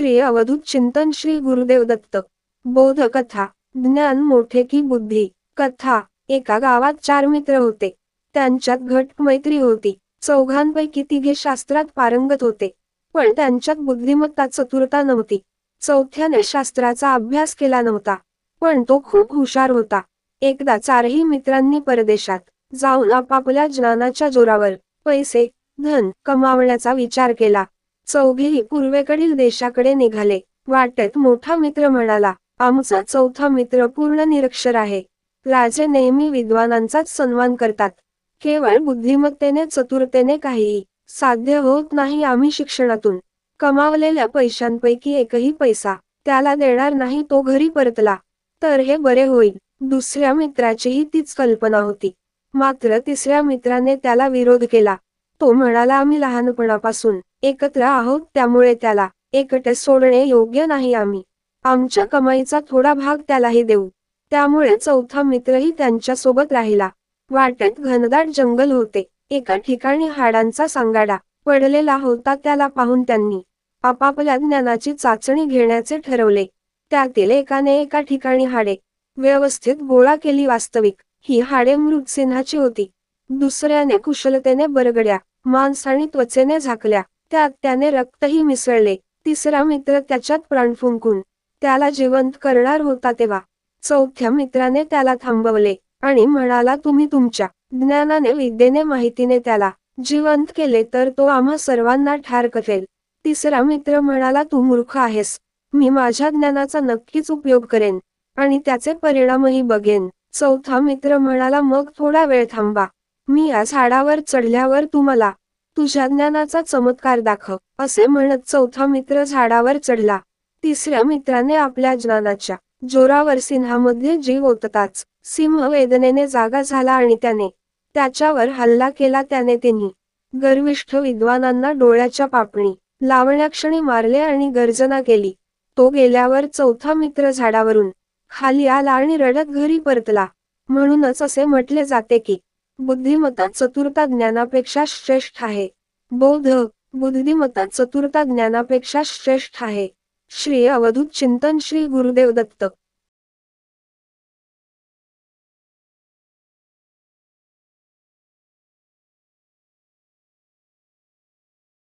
श्री अवधूत चिंतन श्री गुरुदेव दत्त. बोध कथा ज्ञान मोठे की बुद्धी. कथा एका गावात चार मित्र होते. त्यांच्यात घट मैत्री होती. चौघांपैकी तिघे शास्त्रात पारंगत होते. पण त्यांच्यात बुद्धिमत्ता चतुरता नव्हती. चौथ्याने शास्त्राचा अभ्यास केला नव्हता. पण तो खूप हुशार होता. एकदा चारही मित्रांनी परदेशात जाऊन आपापल्या ज्ञानाच्या जोरावर पैसे धन कमावण्याचा विचार केला. चौघेही पूर्वेकडील देशाकडे निघाले. वाटेत मोठा मित्र म्हणाला आमचा चौथा मित्र पूर्ण निरक्षर आहे. राजे नेहमी विद्वानांचाच सन्मान करतात. केवळ बुद्धिमत्तेने चतुरतेने काहीही साध्य होत नाही आम्ही शिक्षणातून. कमावलेल्या पैशांपैकी एकही पैसा त्याला देणार नाही तो घरी परतला. तर हे बरे होईल. दुसऱ्या मित्राचीही तीच कल्पना होती. मात्र तिसऱ्या मित्राने त्याला विरोध केला. तो म्हणाला आम्ही लहानपणापासून एकत्र आहोत त्यामुळे त्याला एकटे सोडणे योग्य नाही आम्ही. आमच्या कमाईचा थोडा भाग त्यालाही देऊ. त्यामुळे चौथा मित्रही त्यांच्यासोबत राहिला. वाटेत घनदाट जंगल होते. एका ठिकाणी हाडांचा सांगाडा पडलेला होता त्याला पाहून त्यांनी आपापल्या ज्ञानाची चाचणी घेण्याचे ठरवले. त्यातील एकाने एका ठिकाणी हाडे व्यवस्थित गोळा केली वास्तविक ही हाडे मृतसिंहाची होती. दुसऱ्याने कुशलतेने बरगड्या मांस आणि त्वचेने झाकल्या. त्यात त्याने रक्तही मिसळले. तिसरा मित्र त्याच्यात प्राण फुंकून त्याला जिवंत करणार होता तेव्हा चौथ्या मित्राने त्याला थांबवले आणि म्हणाला तुम्ही तुमच्या ज्ञानाने विद्येने माहितीने त्याला जिवंत केले तर तो आम्हा सर्वांना ठार करेल. तिसरा मित्र म्हणाला तू मूर्ख आहेस. मी माझ्या ज्ञानाचा नक्कीच उपयोग करेन आणि त्याचे परिणामही बघेन. चौथा मित्र म्हणाला मग थोडा वेळ थांबा. मी या झाडावर चढल्यावर तू मला तुझ्या ज्ञानाचा चमत्कार दाखव असे म्हणत चौथा मित्र झाडावर चढला. तिसऱ्या मित्राने आपल्या ज्ञानाच्या जोरावर सिंहामध्ये जीव ओतताच सिंह वेदनेने जागा झाला आणि त्याने त्याच्यावर हल्ला केला. त्याने त्यांनी गर्विष्ठ विद्वानांना डोळ्याच्या पापणी लावण्याक्षणी मारले आणि गर्जना केली. तो गेल्यावर चौथा मित्र झाडावरून खाली आला आणि रडत घरी परतला. म्हणूनच असे म्हटले जाते की बुद्धिमत्ता चतुरता ज्ञानापेक्षा श्रेष्ठ आहे. बौद्ध बुद्धिमत्ता चतुरता ज्ञानापेक्षा श्रेष्ठ आहे. श्री अवधूत चिंतन श्री गुरुदेव दत्त.